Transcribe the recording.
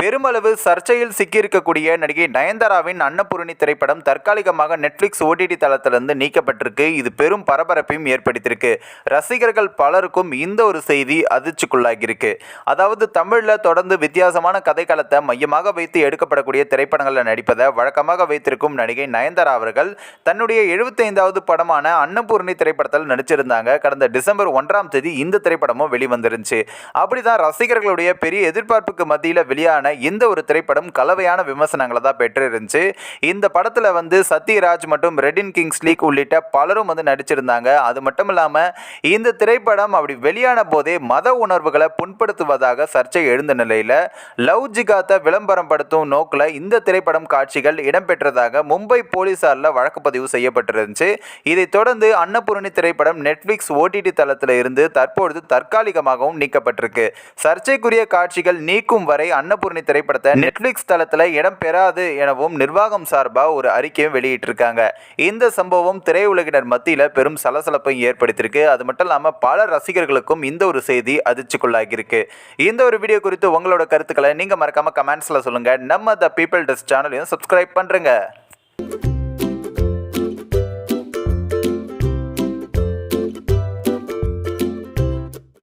பெருமளவு சர்ச்சையில் சிக்கியிருக்கக்கூடிய நடிகை நயன்தாராவின் அன்னபூரணி திரைப்படம் தற்காலிகமாக நெட்ஃப்ளிக்ஸ் ஓடிடி தளத்திலிருந்து நீக்கப்பட்டிருக்கு. இது பெரும் பரபரப்பையும் ஏற்படுத்தியிருக்கு. ரசிகர்கள் பலருக்கும் இந்த ஒரு செய்தி அதிர்ச்சிக்குள்ளாகியிருக்கு. அதாவது தமிழில் தொடர்ந்து வித்தியாசமான கதைக்களத்தை மையமாக வைத்து எடுக்கப்படக்கூடிய திரைப்படங்களில் நடிப்பதை வழக்கமாக வைத்திருக்கும் நடிகை நயன்தாரா அவர்கள் தன்னுடைய எழுபத்தைந்தாவது படமான அன்னபூரணி திரைப்படத்தில் நடிச்சிருந்தாங்க. கடந்த டிசம்பர் ஒன்றாம் தேதி இந்த திரைப்படமும் வெளிவந்துருந்துச்சு. அப்படிதான் ரசிகர்களுடைய பெரிய எதிர்பார்ப்புக்கு மத்தியில் வெளியான இந்த ஒரு திரைப்படம் கலவையான விமர்சனங்களை தான் பெற்று இருந்துச்சு இந்த படத்தில் வந்து சத்யராஜ் மற்றும் ரெடின் கிங்ஸ் லீக் உள்ளிட்ட பலரும் வந்து நடிச்சிருந்தாங்க. அது மட்டும் இல்லாமல் இந்த திரைப்படம் அப்படி வெளியான போதே மத உணர்வுகளை புண்படுத்துவதாக சர்ச்சை எழுந்த நிலையில் லவ் ஜிகாத்தை விளம்பரம் படுத்தும் நோக்கில் இந்த திரைப்படம் காட்சிகள் இடம்பெற்றதாக மும்பை போலீசாரில் வழக்கு பதிவு செய்யப்பட்டிருந்துச்சு. இதைத் தொடர்ந்து அன்னபூரணி திரைப்படம் நெட்ஃப்ளிக்ஸ் ஓடிடி தளத்தில் இருந்து தற்பொழுது தற்காலிகமாகவும் நீக்கப்பட்டிருக்கு. சர்ச்சைக்குரிய காட்சிகள் நீக்கும் வரை அன்னபூரணி திரைப்படத்தை நெட்ஃப்ளிக்ஸ் தளத்தில் இடம்பெறாது எனவும் நிர்வாகம் சார்பாக ஒரு அறிக்கையும் வெளியிட்டிருக்காங்க. இந்த சம்பவம் திரையுலகினர் மத்தியில் பெரும் சலசலப்பை ஏற்படுத்தியிருக்கு. அது மட்டும் இல்லாமல் பல ரசிகர்களுக்கும் இந்த ஒரு செய்தி அதிர்ச்சிக்குள்ளாகியிருக்கு. இந்த ஒரு வீடியோ குறித்து உங்களோட கருத்துக்களை நீங்கள் மறக்காம கமெண்ட்ஸில் சொல்லுங்கள் நம்ம த பீப்பிள் டெஸ்ட் சேனலையும் சப்ஸ்கிரைப் பண்ணுறங்க